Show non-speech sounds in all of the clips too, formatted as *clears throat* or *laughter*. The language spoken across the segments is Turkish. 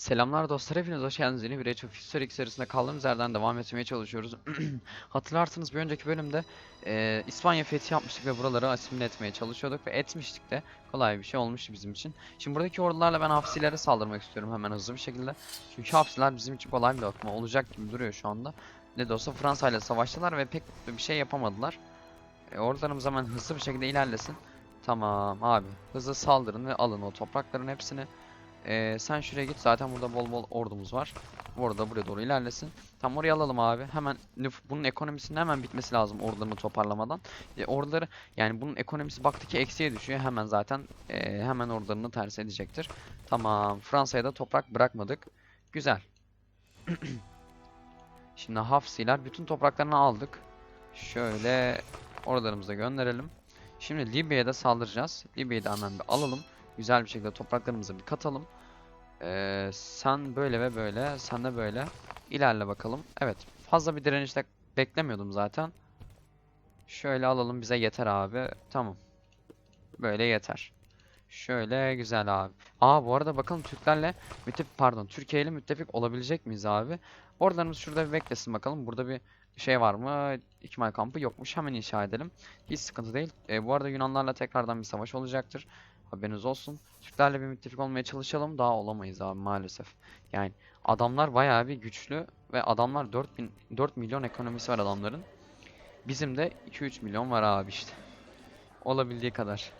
Selamlar dostlar, hepiniz hoş geldiniz. Yeni bir Age of History serisinde kaldığımız yerden devam etmeye çalışıyoruz. *clears throat* Hatırlarsınız bir önceki bölümde eee, İspanya fethi yapmıştık ve buraları asimile etmeye çalışıyorduk ve etmiştik de kolay bir şey olmuştu bizim için. Şimdi buradaki ordularla ben Hafsilere saldırmak istiyorum hemen hızlı bir şekilde. Çünkü Hafsiler bizim için kolay bir lokma olacak gibi duruyor şu anda. Ne de olsa Fransa ile savaştılar ve pek bir şey yapamadılar. E, ordularımız hemen hızlı bir şekilde ilerlesin. Tamam abi, hızlı saldırın ve alın o toprakların hepsini. Ee, sen şuraya git. Zaten burada bol bol ordumuz var. Bu arada buraya doğru ilerlesin. Tam oraya alalım abi. Hemen bunun ekonomisinin hemen bitmesi lazım ordularını toparlamadan. E, orduları yani bunun ekonomisi baktı ki eksiye düşüyor. Hemen zaten e, hemen ordularını ters edecektir. Tamam. Fransa'ya da toprak bırakmadık. Güzel. *clears throat* Şimdi Hafsiler bütün topraklarını aldık. Şöyle ordularımızı da gönderelim. Şimdi Libya'ya da saldıracağız. Libya'yı da hemen bir alalım. Güzel bir şekilde topraklarımızı bir katalım. Ee, sen böyle ve böyle, sen de böyle. İlerle bakalım. Evet, fazla bir direnişte beklemiyordum zaten. Şöyle alalım bize yeter abi. Tamam. Böyle yeter. Şöyle güzel abi. Aa bu arada bakalım Türklerle müttefik pardon Türkiye ile müttefik olabilecek miyiz abi? Ordularımız şurada bir beklesin bakalım. Burada bir şey var mı? İkmal kampı yokmuş. Hemen inşa edelim. Hiç sıkıntı değil. Ee, bu arada Yunanlarla tekrardan bir savaş olacaktır. Haberiniz olsun. Türklerle bir müttefik olmaya çalışalım. Daha olamayız abi maalesef. Yani adamlar bayağı bir güçlü ve adamlar 4000 4 milyon ekonomisi var adamların. Bizim de 2-3 milyon var abi işte. Olabildiği kadar.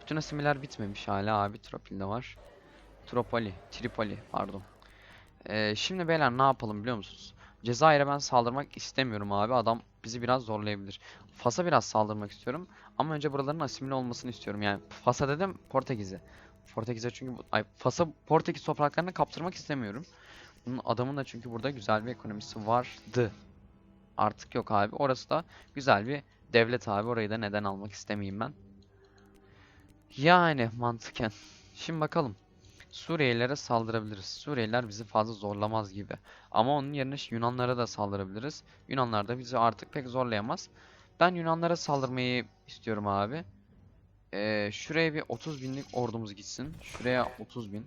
Bütün asimiler bitmemiş hala abi. Tropil'de var. Tropoli, Tripoli pardon. Ee, şimdi beyler ne yapalım biliyor musunuz? Cezayir'e ben saldırmak istemiyorum abi. Adam bizi biraz zorlayabilir. Fas'a biraz saldırmak istiyorum. Ama önce buraların asimile olmasını istiyorum. Yani Fas'a dedim Portekiz'e. Portekiz'e çünkü ay Fas'a Portekiz topraklarını kaptırmak istemiyorum. Bunun adamın da çünkü burada güzel bir ekonomisi vardı. Artık yok abi. Orası da güzel bir devlet abi. Orayı da neden almak istemeyeyim ben. Yani mantıken. Şimdi bakalım. Suriyelilere saldırabiliriz. Suriyeliler bizi fazla zorlamaz gibi. Ama onun yerine Yunanlara da saldırabiliriz. Yunanlar da bizi artık pek zorlayamaz. Ben Yunanlara saldırmayı istiyorum abi. Ee, şuraya bir 30 binlik ordumuz gitsin. Şuraya 30 bin.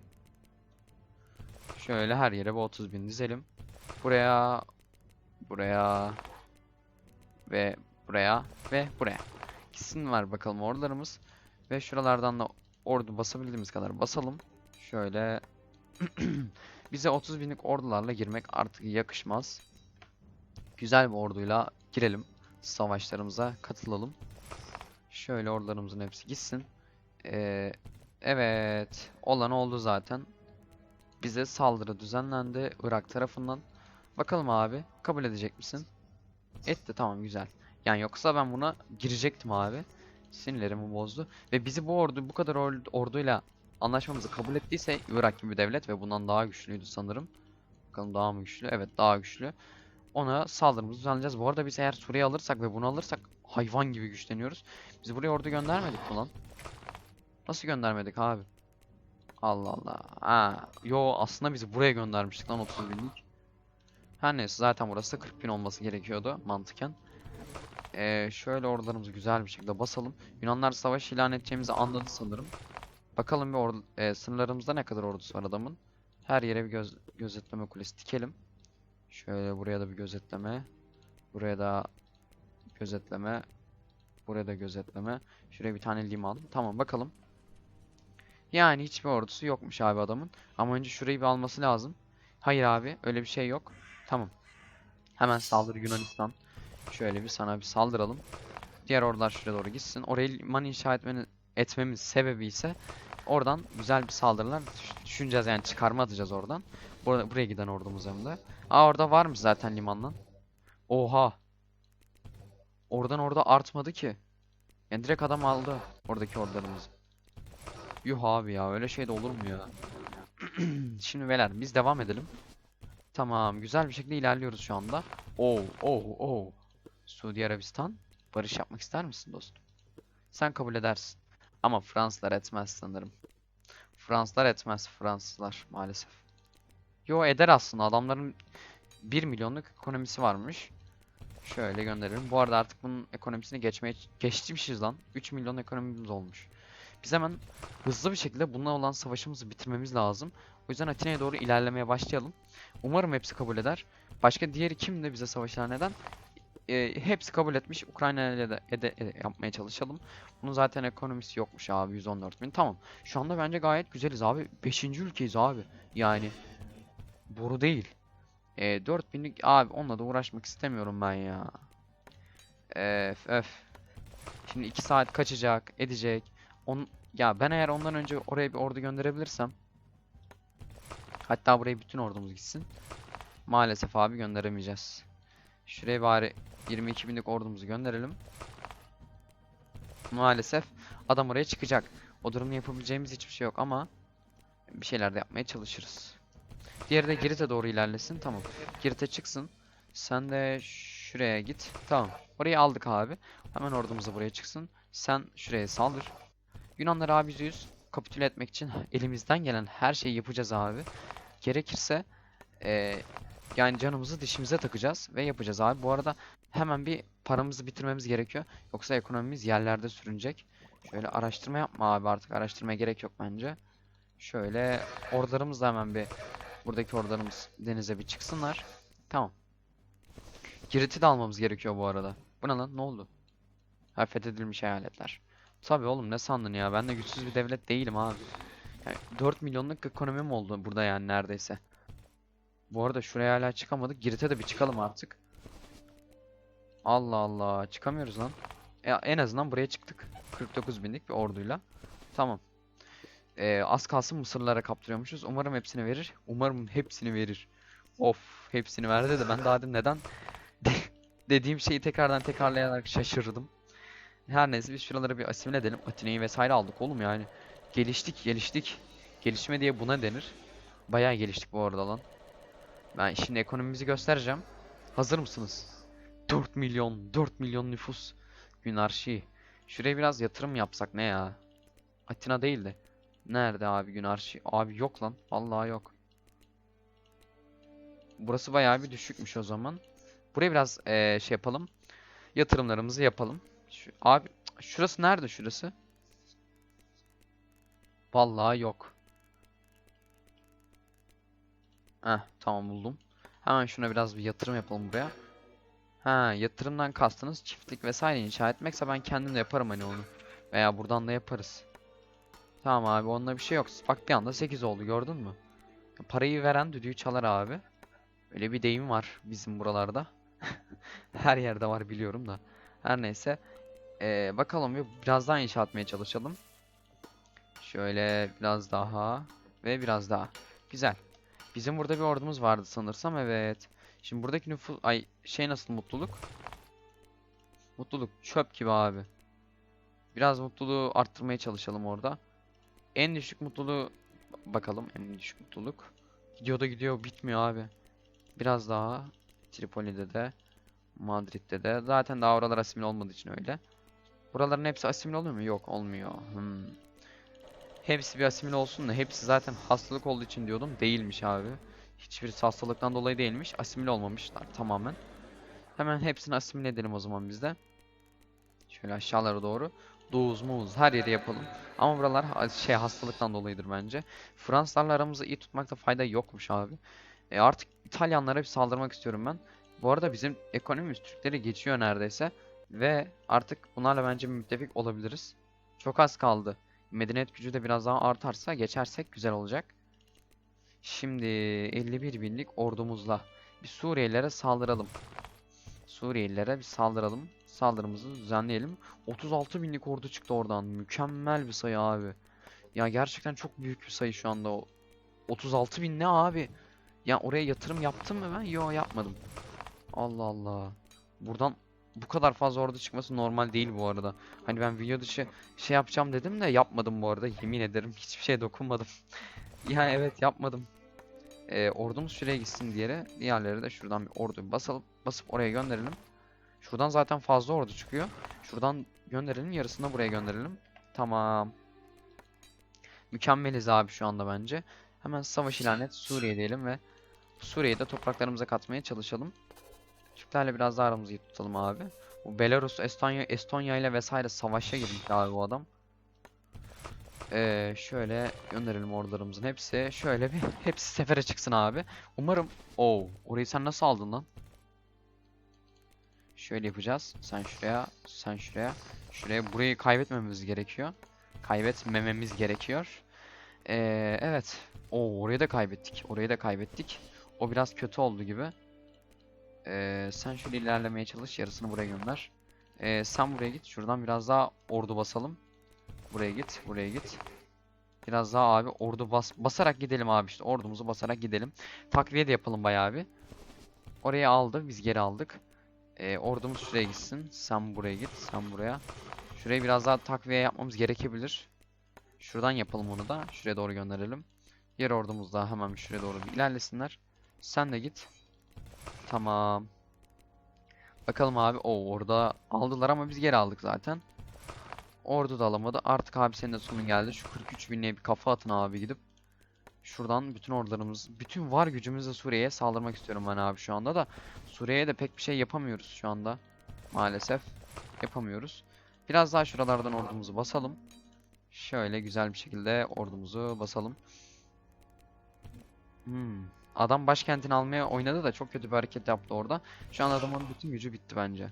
Şöyle her yere bir 30 bin dizelim. Buraya, buraya ve buraya ve buraya. Gitsin var bakalım ordularımız. Ve şuralardan da ordu basabildiğimiz kadar basalım. Şöyle *clears throat* bize 30 binlik ordularla girmek artık yakışmaz. Güzel bir orduyla girelim savaşlarımıza katılalım. Şöyle ordularımızın hepsi gitsin. Ee, evet. Olan oldu zaten. Bize saldırı düzenlendi Irak tarafından. Bakalım abi kabul edecek misin? Etti tamam güzel. Yani yoksa ben buna girecektim abi. Sinirlerimi bozdu. Ve bizi bu ordu bu kadar or- orduyla anlaşmamızı kabul ettiyse Irak gibi devlet ve bundan daha güçlüydü sanırım. Bakalım daha mı güçlü? Evet daha güçlü ona saldırımızı düzenleyeceğiz. Bu arada biz eğer Suriye alırsak ve bunu alırsak hayvan gibi güçleniyoruz. Biz buraya ordu göndermedik mi lan? Nasıl göndermedik abi? Allah Allah. Ha, yo aslında bizi buraya göndermiştik lan 30 binlik. Her neyse zaten burası 40 bin olması gerekiyordu mantıken. Ee, şöyle ordularımızı güzel bir şekilde basalım. Yunanlar savaş ilan edeceğimizi anladı sanırım. Bakalım bir ordu, e, sınırlarımızda ne kadar ordusu var adamın. Her yere bir göz, gözetleme kulesi dikelim. Şöyle buraya da bir gözetleme. Buraya da gözetleme. Buraya da gözetleme. Şuraya bir tane liman. Tamam bakalım. Yani hiçbir ordusu yokmuş abi adamın. Ama önce şurayı bir alması lazım. Hayır abi öyle bir şey yok. Tamam. Hemen saldır Yunanistan. Şöyle bir sana bir saldıralım. Diğer ordular şuraya doğru gitsin. Orayı liman inşa etmenin, etmemiz sebebi ise oradan güzel bir saldırılar düş- düşüneceğiz yani çıkarma atacağız oradan. Burada, buraya giden ordumuz hem de. Aa orada varmış zaten limandan. Oha. Oradan orada artmadı ki. Yani direkt adam aldı oradaki ordularımızı. Yuh abi ya öyle şey de olur mu ya? *clears throat* Şimdi beyler biz devam edelim. Tamam güzel bir şekilde ilerliyoruz şu anda. Oh oh oh. Suudi Arabistan barış yapmak ister misin dostum? Sen kabul edersin. Ama Fransızlar etmez sanırım. Fransızlar etmez Fransızlar maalesef. Yo eder aslında adamların 1 milyonluk ekonomisi varmış. Şöyle gönderelim. Bu arada artık bunun ekonomisini geçmeye geçmişiz lan. 3 milyon ekonomimiz olmuş. Biz hemen hızlı bir şekilde bununla olan savaşımızı bitirmemiz lazım. O yüzden Atina'ya doğru ilerlemeye başlayalım. Umarım hepsi kabul eder. Başka diğeri kim de bize savaşan neden? Ee, hepsi kabul etmiş. Ukrayna ile de ede- ede- yapmaya çalışalım. Bunun zaten ekonomisi yokmuş abi 114 bin. Tamam. Şu anda bence gayet güzeliz abi. 5. ülkeyiz abi. Yani boru değil. E, 4000'lik abi onunla da uğraşmak istemiyorum ben ya. Öf öf. Şimdi 2 saat kaçacak, edecek. On, ya ben eğer ondan önce oraya bir ordu gönderebilirsem hatta buraya bütün ordumuz gitsin. Maalesef abi gönderemeyeceğiz. Şuraya bari 22 binlik ordumuzu gönderelim. Maalesef adam oraya çıkacak. O durumda yapabileceğimiz hiçbir şey yok ama bir şeyler de yapmaya çalışırız. Diğeri de Girit'e doğru ilerlesin. Tamam. Girit'e çıksın. Sen de şuraya git. Tamam. Orayı aldık abi. Hemen ordumuz buraya çıksın. Sen şuraya saldır. Yunanlar abi %100 kapitüle etmek için elimizden gelen her şeyi yapacağız abi. Gerekirse eee, yani canımızı dişimize takacağız ve yapacağız abi. Bu arada hemen bir paramızı bitirmemiz gerekiyor. Yoksa ekonomimiz yerlerde sürünecek. Şöyle araştırma yapma abi artık. Araştırmaya gerek yok bence. Şöyle ordularımız da hemen bir buradaki ordularımız denize bir çıksınlar. Tamam. Girit'i de almamız gerekiyor bu arada. Bu ne lan? Ne oldu? Ha fethedilmiş eyaletler. Tabii oğlum ne sandın ya? Ben de güçsüz bir devlet değilim abi. Yani 4 milyonluk ekonomim oldu burada yani neredeyse. Bu arada şuraya hala çıkamadık. Girit'e de bir çıkalım artık. Allah Allah. Çıkamıyoruz lan. E, en azından buraya çıktık. 49 binlik bir orduyla. Tamam. Ee, az kalsın Mısırlara kaptırıyormuşuz. Umarım hepsini verir. Umarım hepsini verir. Of, hepsini verdi de ben daha demin neden de- dediğim şeyi tekrardan tekrarlayarak şaşırdım. Her neyse biz şuraları bir asimile edelim. Atina'yı vesaire aldık oğlum yani. Geliştik, geliştik. Gelişme diye buna denir. Bayağı geliştik bu arada lan. Ben şimdi ekonomimizi göstereceğim. Hazır mısınız? 4 milyon, 4 milyon nüfus. Günarşi. Şuraya biraz yatırım yapsak ne ya? Atina değil de. Nerede abi Günarşi? Abi yok lan. Vallahi yok. Burası bayağı bir düşükmüş o zaman. Buraya biraz eee, şey yapalım. Yatırımlarımızı yapalım. Şu, abi şurası nerede şurası? Vallahi yok. Heh, tamam buldum. Hemen şuna biraz bir yatırım yapalım buraya. Ha, yatırımdan kastınız çiftlik vesaire inşa etmekse ben kendim de yaparım hani onu. Veya buradan da yaparız. Tamam abi onda bir şey yok. Bak bir anda 8 oldu gördün mü? Parayı veren düdüğü çalar abi. Öyle bir deyim var bizim buralarda. *laughs* Her yerde var biliyorum da. Her neyse. Ee, bakalım bir biraz daha inşa etmeye çalışalım. Şöyle biraz daha ve biraz daha. Güzel. Bizim burada bir ordumuz vardı sanırsam evet. Şimdi buradaki nüfus ay şey nasıl mutluluk? Mutluluk çöp gibi abi. Biraz mutluluğu arttırmaya çalışalım orada. En düşük mutluluğu bakalım en düşük mutluluk. Gidiyor da gidiyor bitmiyor abi. Biraz daha Tripoli'de de Madrid'de de zaten daha oralar asimil olmadığı için öyle. Buraların hepsi asimil oluyor mu? Yok olmuyor. Hmm. Hepsi bir asimil olsun da hepsi zaten hastalık olduğu için diyordum. Değilmiş abi. Hiçbirisi hastalıktan dolayı değilmiş. Asimil olmamışlar tamamen. Hemen hepsini asimil edelim o zaman biz de. Şöyle aşağılara doğru. Doğuz muz her yeri yapalım. Ama buralar şey hastalıktan dolayıdır bence. Fransızlarla aramızı iyi tutmakta fayda yokmuş abi. E artık İtalyanlara bir saldırmak istiyorum ben. Bu arada bizim ekonomimiz Türkleri geçiyor neredeyse. Ve artık bunlarla bence müttefik olabiliriz. Çok az kaldı. Medeniyet gücü de biraz daha artarsa geçersek güzel olacak. Şimdi 51 binlik ordumuzla bir Suriyelilere saldıralım. Suriyelilere bir saldıralım. Saldırımızı düzenleyelim. 36 binlik ordu çıktı oradan. Mükemmel bir sayı abi. Ya gerçekten çok büyük bir sayı şu anda o. 36 bin ne abi? Ya oraya yatırım yaptım mı ben? Yo yapmadım. Allah Allah. Buradan bu kadar fazla ordu çıkması normal değil bu arada. Hani ben video dışı şey yapacağım dedim de yapmadım bu arada. Yemin ederim hiçbir şeye dokunmadım. *laughs* ya evet yapmadım. Ee, ordumuz şuraya gitsin diye diğerleri de şuradan bir ordu basalım, basıp oraya gönderelim. Şuradan zaten fazla ordu çıkıyor. Şuradan gönderelim yarısını buraya gönderelim. Tamam. Mükemmeliz abi şu anda bence. Hemen savaş ilan et Suriye diyelim ve Suriye'yi de topraklarımıza katmaya çalışalım. Türklerle biraz daha aramızı iyi tutalım abi. Bu Belarus, Estonya, Estonya ile vesaire savaşa girmiş abi bu adam. Ee, şöyle gönderelim ordularımızın hepsi. Şöyle bir *laughs* hepsi sefere çıksın abi. Umarım... Oo, orayı sen nasıl aldın lan? Şöyle yapacağız. Sen şuraya, sen şuraya. Şuraya burayı kaybetmememiz gerekiyor. Kaybetmememiz gerekiyor. Ee, evet. Oo, orayı da kaybettik. Orayı da kaybettik. O biraz kötü oldu gibi. Ee, sen şöyle ilerlemeye çalış. Yarısını buraya gönder. Ee, sen buraya git. Şuradan biraz daha ordu basalım. Buraya git. Buraya git. Biraz daha abi ordu bas basarak gidelim abi işte. Ordumuzu basarak gidelim. Takviye de yapalım bayağı bir. Orayı aldı. Biz geri aldık. Ee, ordumuz şuraya gitsin. Sen buraya git. Sen buraya. Şurayı biraz daha takviye yapmamız gerekebilir. Şuradan yapalım onu da. Şuraya doğru gönderelim. Diğer ordumuz da hemen şuraya doğru ilerlesinler. Sen de git. Tamam. Bakalım abi. O orada aldılar ama biz geri aldık zaten. Ordu da alamadı. Artık abi senin de sonun geldi. Şu 43 binliğe bir kafa atın abi gidip. Şuradan bütün ordularımız, bütün var gücümüzle Suriye'ye saldırmak istiyorum ben abi şu anda da. Suriye'ye de pek bir şey yapamıyoruz şu anda. Maalesef. Yapamıyoruz. Biraz daha şuralardan ordumuzu basalım. Şöyle güzel bir şekilde ordumuzu basalım. Hmm. Adam başkentini almaya oynadı da çok kötü bir hareket yaptı orada. Şu an adamın bütün gücü bitti bence.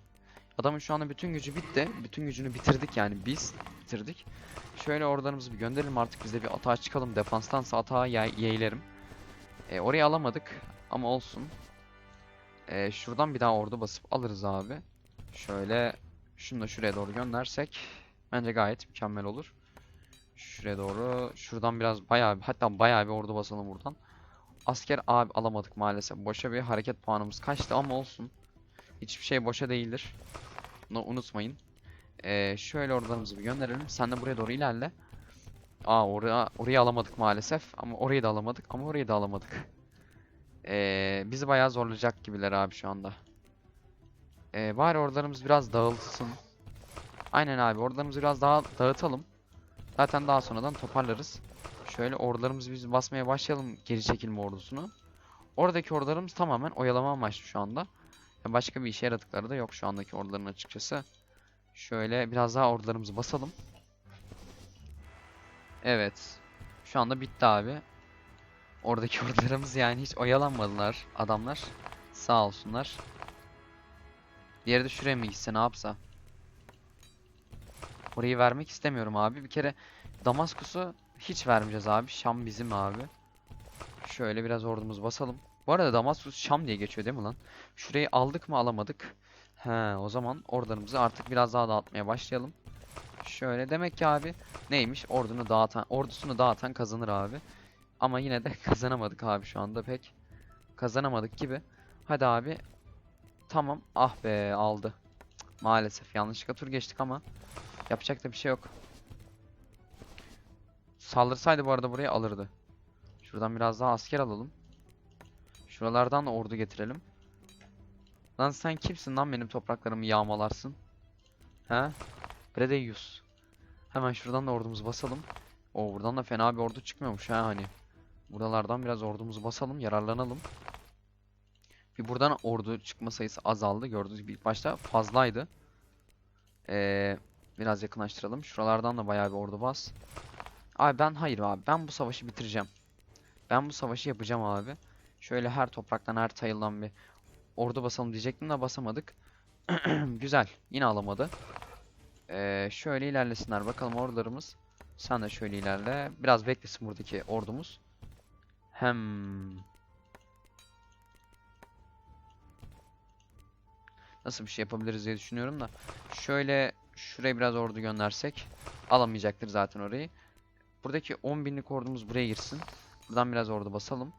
Adamın şu anda bütün gücü bitti. Bütün gücünü bitirdik yani biz bitirdik. Şöyle ordularımızı bir gönderelim artık biz de bir atağa çıkalım. Defanstansa atağa yeğlerim. E, orayı alamadık ama olsun. E, şuradan bir daha ordu basıp alırız abi. Şöyle şunu da şuraya doğru göndersek bence gayet mükemmel olur. Şuraya doğru şuradan biraz bayağı hatta bayağı bir ordu basalım buradan. Asker abi alamadık maalesef. Boşa bir hareket puanımız kaçtı ama olsun. Hiçbir şey boşa değildir. Bunu unutmayın. Ee, şöyle ordularımızı bir gönderelim. Sen de buraya doğru ilerle. Aa oraya, orayı alamadık maalesef. Ama orayı da alamadık. Ama orayı da alamadık. Ee, bizi bayağı zorlayacak gibiler abi şu anda. Ee, bari ordularımız biraz dağılsın. Aynen abi ordularımızı biraz daha dağıtalım. Zaten daha sonradan toparlarız. Şöyle ordularımızı biz basmaya başlayalım geri çekilme ordusunu. Oradaki ordularımız tamamen oyalama amaçlı şu anda. Ya Başka bir işe yaradıkları da yok şu andaki orduların açıkçası. Şöyle biraz daha ordularımızı basalım. Evet. Şu anda bitti abi. Oradaki *laughs* ordularımız yani hiç oyalanmadılar adamlar. Sağ olsunlar. Diğeri de şuraya mı gitse ne yapsa. Orayı vermek istemiyorum abi. Bir kere Damaskus'u hiç vermeyeceğiz abi. Şam bizim abi. Şöyle biraz ordumuzu basalım. Bu arada Damaskus Şam diye geçiyor değil mi lan? Şurayı aldık mı alamadık. He o zaman ordularımızı artık biraz daha dağıtmaya başlayalım. Şöyle demek ki abi neymiş ordunu dağıtan ordusunu dağıtan kazanır abi. Ama yine de *laughs* kazanamadık abi şu anda pek. Kazanamadık gibi. Hadi abi. Tamam. Ah be aldı. Maalesef yanlışlıkla tur geçtik ama yapacak da bir şey yok. Saldırsaydı bu arada burayı alırdı. Şuradan biraz daha asker alalım. Şuralardan da ordu getirelim. Lan sen kimsin lan benim topraklarımı yağmalarsın? He? Bredeus. Hemen şuradan da ordumuzu basalım. O buradan da fena bir ordu çıkmıyormuş ha hani. Buralardan biraz ordumuzu basalım, yararlanalım. Bir buradan ordu çıkma sayısı azaldı. Gördüğünüz gibi ilk başta fazlaydı. Ee, biraz yakınlaştıralım. Şuralardan da bayağı bir ordu bas. Abi ben hayır abi. Ben bu savaşı bitireceğim. Ben bu savaşı yapacağım abi. Şöyle her topraktan her tayıldan bir ordu basalım diyecektim de basamadık. *clears throat* Güzel. Yine alamadı. Ee, şöyle ilerlesinler bakalım ordularımız. Sen de şöyle ilerle. Biraz beklesin buradaki ordumuz. Hem nasıl bir şey yapabiliriz diye düşünüyorum da. Şöyle şuraya biraz ordu göndersek alamayacaktır zaten orayı. Buradaki 10 binlik ordumuz buraya girsin. Buradan biraz ordu basalım.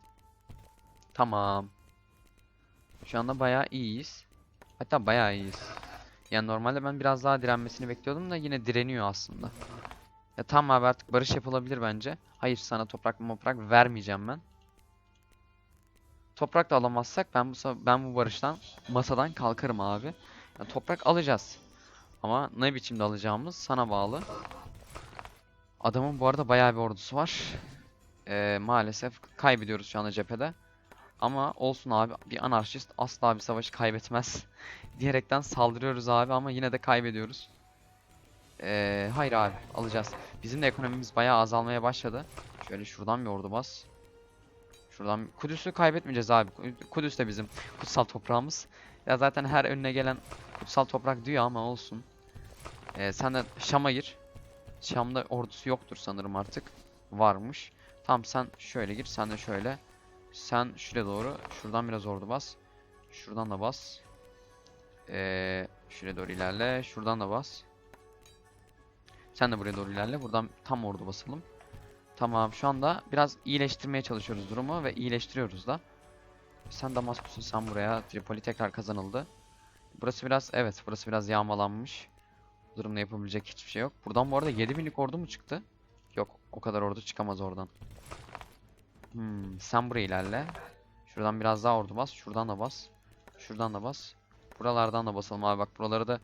Tamam. Şu anda bayağı iyiyiz. Hatta bayağı iyiyiz. Yani normalde ben biraz daha direnmesini bekliyordum da yine direniyor aslında. Ya tamam abi artık barış yapılabilir bence. Hayır sana toprak toprak vermeyeceğim ben. Toprak da alamazsak ben bu ben bu barıştan masadan kalkarım abi. Ya toprak alacağız. Ama ne biçimde alacağımız sana bağlı. Adamın bu arada bayağı bir ordusu var. Ee, maalesef kaybediyoruz şu anda cephede. Ama olsun abi bir anarşist asla bir savaşı kaybetmez. *laughs* Diyerekten saldırıyoruz abi ama yine de kaybediyoruz. Ee, hayır abi alacağız. Bizim de ekonomimiz bayağı azalmaya başladı. Şöyle şuradan bir ordu bas. Şuradan Kudüs'ü kaybetmeyeceğiz abi. Ku- Kudüs de bizim kutsal toprağımız. Ya zaten her önüne gelen kutsal toprak diyor ama olsun. Ee, sen de Şam'a gir. Şam'da ordusu yoktur sanırım artık. Varmış. Tamam sen şöyle gir. Sen de şöyle. Sen şuraya doğru. Şuradan biraz ordu bas. Şuradan da bas. Ee, şuraya doğru ilerle. Şuradan da bas. Sen de buraya doğru ilerle. Buradan tam ordu basalım. Tamam şu anda biraz iyileştirmeye çalışıyoruz durumu ve iyileştiriyoruz da. Sen Damaskus'un sen buraya. Tripoli tekrar kazanıldı. Burası biraz evet burası biraz yağmalanmış. Bu durumda yapabilecek hiçbir şey yok. Buradan bu arada 7000'lik ordu mu çıktı? Yok o kadar ordu çıkamaz oradan. Hmm, sen buraya ilerle. Şuradan biraz daha ordu bas. Şuradan da bas. Şuradan da bas. Buralardan da basalım abi bak buraları da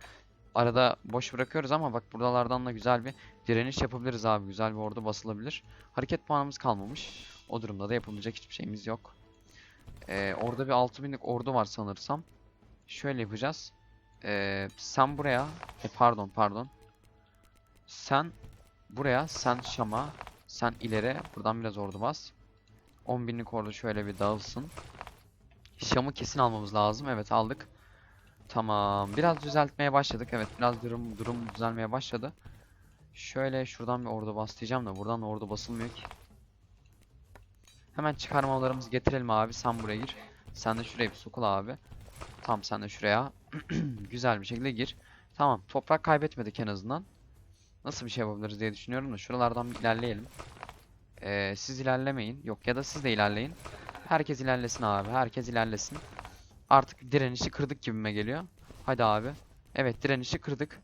arada boş bırakıyoruz ama bak buralardan da güzel bir direniş yapabiliriz abi. Güzel bir ordu basılabilir. Hareket puanımız kalmamış. O durumda da yapabilecek hiçbir şeyimiz yok. Ee, orada bir 6000'lik ordu var sanırsam. Şöyle yapacağız. Ee, sen buraya, e, pardon pardon. Sen buraya, sen Şam'a, sen ileri. Buradan biraz ordu bas. 10.000'lik ordu şöyle bir dağılsın. Şam'ı kesin almamız lazım. Evet aldık. Tamam. Biraz düzeltmeye başladık. Evet biraz durum durum düzelmeye başladı. Şöyle şuradan bir ordu bas diyeceğim de buradan da ordu basılmıyor ki. Hemen çıkarmalarımızı getirelim abi. Sen buraya gir. Sen de şuraya bir sokul abi. Tamam sen de şuraya. *clears throat* Güzel bir şekilde gir. Tamam. Toprak kaybetmedik en azından. Nasıl bir şey yapabiliriz diye düşünüyorum da şuralardan ilerleyelim. Ee, siz ilerlemeyin. Yok ya da siz de ilerleyin. Herkes ilerlesin abi. Herkes ilerlesin. Artık direnişi kırdık gibime geliyor. Hadi abi. Evet direnişi kırdık.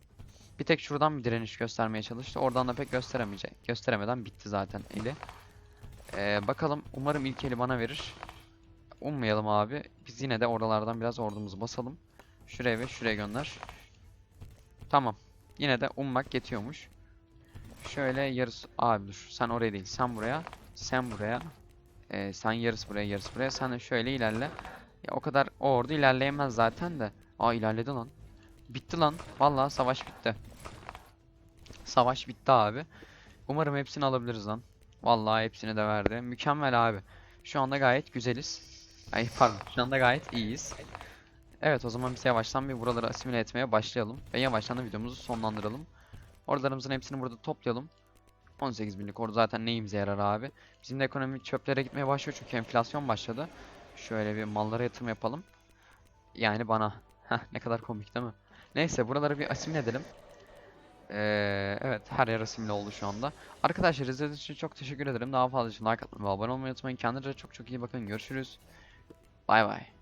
Bir tek şuradan bir direniş göstermeye çalıştı. Oradan da pek gösteremeyecek. Gösteremeden bitti zaten eli. Ee, bakalım. Umarım ilk eli bana verir. Ummayalım abi. Biz yine de oralardan biraz ordumuzu basalım. Şuraya ve şuraya gönder. Tamam. Yine de ummak yetiyormuş. Şöyle yarısı... Abi dur. Sen oraya değil. Sen buraya. Sen buraya. Ee, sen yarısı buraya yarısı buraya. Sen de şöyle ilerle. Ya o kadar o orada ilerleyemez zaten de. Aa ilerledi lan. Bitti lan. Vallahi savaş bitti. Savaş bitti abi. Umarım hepsini alabiliriz lan. Vallahi hepsini de verdi. Mükemmel abi. Şu anda gayet güzeliz. Ay pardon. Şu anda gayet iyiyiz. Evet o zaman biz yavaştan bir buraları asimile etmeye başlayalım. Ve yavaştan da videomuzu sonlandıralım. Ordularımızın hepsini burada toplayalım. 18 binlik ordu zaten neyimize yarar abi. Bizim de ekonomi çöplere gitmeye başlıyor çünkü enflasyon başladı. Şöyle bir mallara yatırım yapalım. Yani bana. Heh, ne kadar komik değil mi? Neyse buraları bir asimile edelim. Ee, evet her yer asimile oldu şu anda. Arkadaşlar izlediğiniz için çok teşekkür ederim. Daha fazla için like atmayı ve abone olmayı unutmayın. Kendinize çok çok iyi bakın. Görüşürüz. Bay bay.